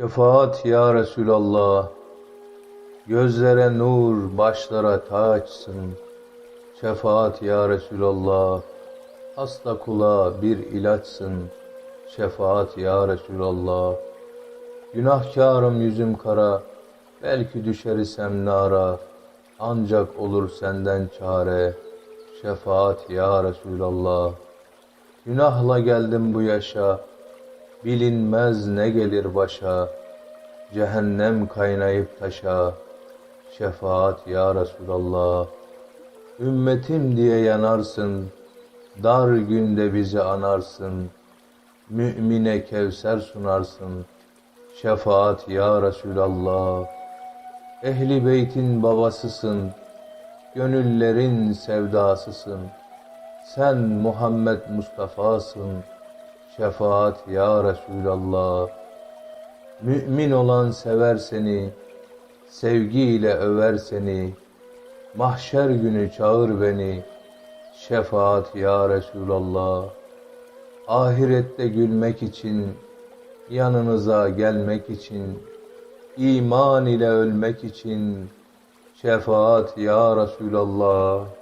Şefaat ya Resulallah, gözlere nur, başlara taçsın. Şefaat ya Resulallah, hasta kula bir ilaçsın. Şefaat ya Resulallah, günahkarım yüzüm kara, belki düşer isem nara, ancak olur senden çare. Şefaat ya Resulallah, günahla geldim bu yaşa, Bilinmez ne gelir başa, cehennem kaynayıp taşa, şefaat ya Resulallah. Ümmetim diye yanarsın, dar günde bizi anarsın, mümine kevser sunarsın, şefaat ya Resulallah. Ehli beytin babasısın, gönüllerin sevdasısın, sen Muhammed Mustafa'sın, Şefaat ya Resulallah. Mümin olan sever seni, sevgiyle över seni. Mahşer günü çağır beni. Şefaat ya Resulallah. Ahirette gülmek için, yanınıza gelmek için, iman ile ölmek için. Şefaat ya Resulallah.